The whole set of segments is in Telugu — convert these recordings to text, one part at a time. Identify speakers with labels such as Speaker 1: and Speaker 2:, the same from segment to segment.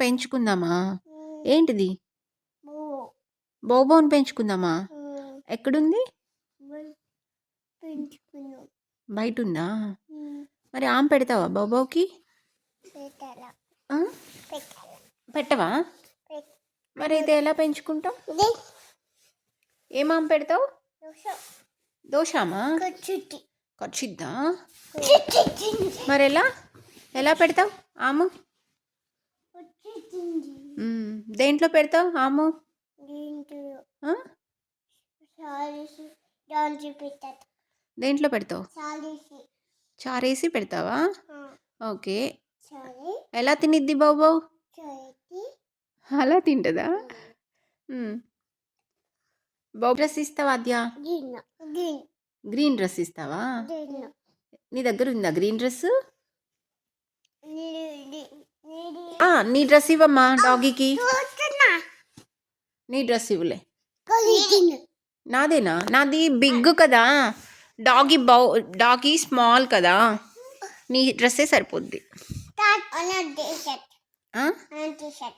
Speaker 1: పెంచుకుందామా? ఏంటిది? బోబోని పెంచుకుందామా? ఎక్కడుంది? బయట ఉందా మరి ఆమె పెడతావా బోబోకి పెట్టవా? మరి అయితే ఎలా పెంచుకుంటావు ఏం ఆమె పెడతావు? దోషామా ఖర్చిద్దా మరి ఎలా ఎలా పెడతావు? ఆము. దేంట్లో పెడతావు ఆము
Speaker 2: దీంట్లో.
Speaker 1: పెడతావు? చారేసి. పెడతావా? ఓకే. ఎలా తినిద్ది బాబు అలా తింటుందా. బాబు డ్రెస్ ఇస్తావా అద్యా గ్రీన్ డ్రెస్ ఇస్తావా నీ దగ్గర ఉందా గ్రీన్ డ్రెస్ నీ డ్రెస్ ఇవ్వమ్మా డాగీకి. నీ డ్రెస్ ఇవ్వలే. నాదేనా? నాది బిగ్ కదా. డాగీ బౌ డాగీ స్మాల్ కదా. నీ డ్రెస్సే సరిపోద్ది.
Speaker 2: అన్న టీ షర్ట్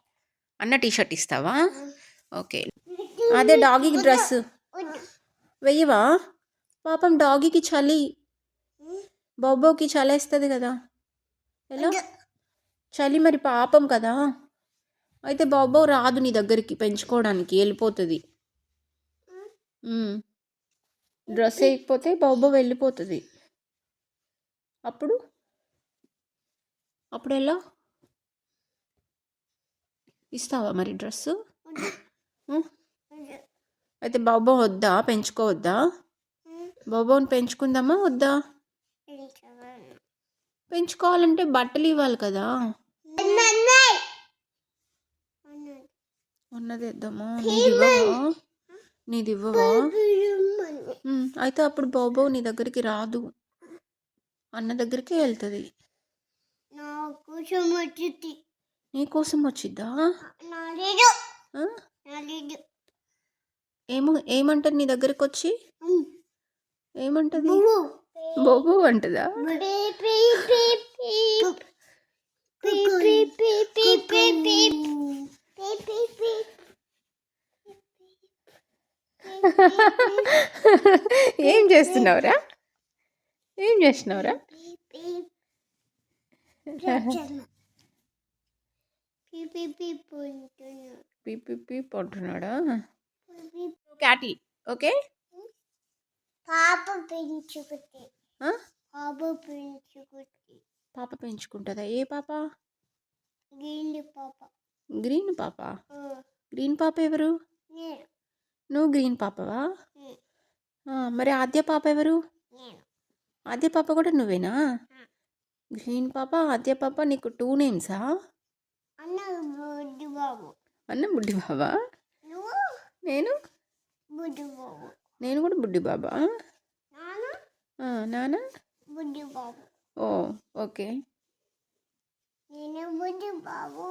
Speaker 2: అన్న టీ
Speaker 1: ఇస్తావా? ఓకే. అదే డాగీకి డ్రెస్. వెయ్యవా? పాపం డాగీకి చలి. బొబ్బోకి చలేస్తుంది కదా. ఎలా చలి మరి పాపం కదా. అయితే బాబో రాదు నీ దగ్గరికి పెంచుకోవడానికి వెళ్ళిపోతుంది. డ్రెస్ వేయకపోతే బాబో వెళ్ళిపోతుంది. అప్పుడు? అప్పుడు ఎలా? ఇస్తావా మరి డ్రెస్సు? అయితే బాబో వద్దా? పెంచుకోవద్దా? బాబోని పెంచుకుందామా? వద్దా? పెంచుకోవాలంటే బట్టలు ఇవ్వాలి కదా. ఉన్నది ఇద్దామా నీది ఇవ్వవా నీది ఇవ్వవా ఉమ్, అయితే అప్పుడు బాబో నీ దగ్గరికి రాదు అన్న దగ్గరికి వెళ్తుంది
Speaker 2: నాకు సుమతి
Speaker 1: నీ కోసం వచ్చిద్దా ఏమో ఏమంటది నీ దగ్గరికి వచ్చి ఏమంటది బాబో అంటదా ఏం చేస్తున్నావురా? ఏం చేస్తున్నావురా? పీ పీ పీ అంటున్నాడా క్యాటిల్ ఓకే?
Speaker 2: పాప పెంచుకుంటే
Speaker 1: ఆ?
Speaker 2: పాప పెంచుకుంటే
Speaker 1: పాప పెంచుకుంటుందా? ఏ పాప?
Speaker 2: గిండి పాప.
Speaker 1: గ్రీన్ పాప గ్రీన్ పాప ఎవరు? నువ్వు గ్రీన్ పాపవా? మరి ఆద్య పాప ఎవరు?
Speaker 2: నేను.
Speaker 1: ఆద్య పాప కూడా నువ్వేనా? గ్రీన్ పాప ఆద్య పాప నీకు టూ నేమ్సా
Speaker 2: అన్న బుడ్డి బాబు
Speaker 1: అన్న బుడ్డి బాబా
Speaker 2: నువ్వు?
Speaker 1: నేను? నేను కూడా బుడ్డి బాబా
Speaker 2: బాబు
Speaker 1: ఓ ఓకే.
Speaker 2: నేను బుడ్డి బాబు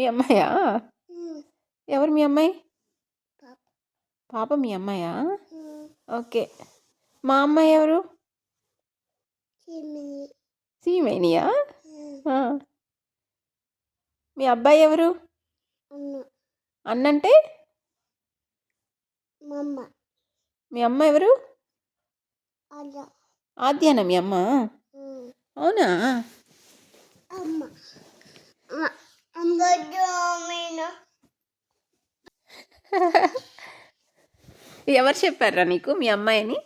Speaker 1: మీ అమ్మాయా? ఎవరు మీ అమ్మాయి?
Speaker 2: పాప.
Speaker 1: మీ అమ్మాయా? ఓకే. మా అమ్మాయి ఎవరు? సీమేనియా. మీ అబ్బాయి ఎవరు?
Speaker 2: అన్న.
Speaker 1: అన్నంటే? మీ అమ్మ. ఎవరు? ఆద్యానా మీ అమ్మ? అవునా?
Speaker 2: అమ్మ. అమ్మ. దోమిన
Speaker 1: ఎవరు చెప్పారా నీకు మీ అమ్మాయిని?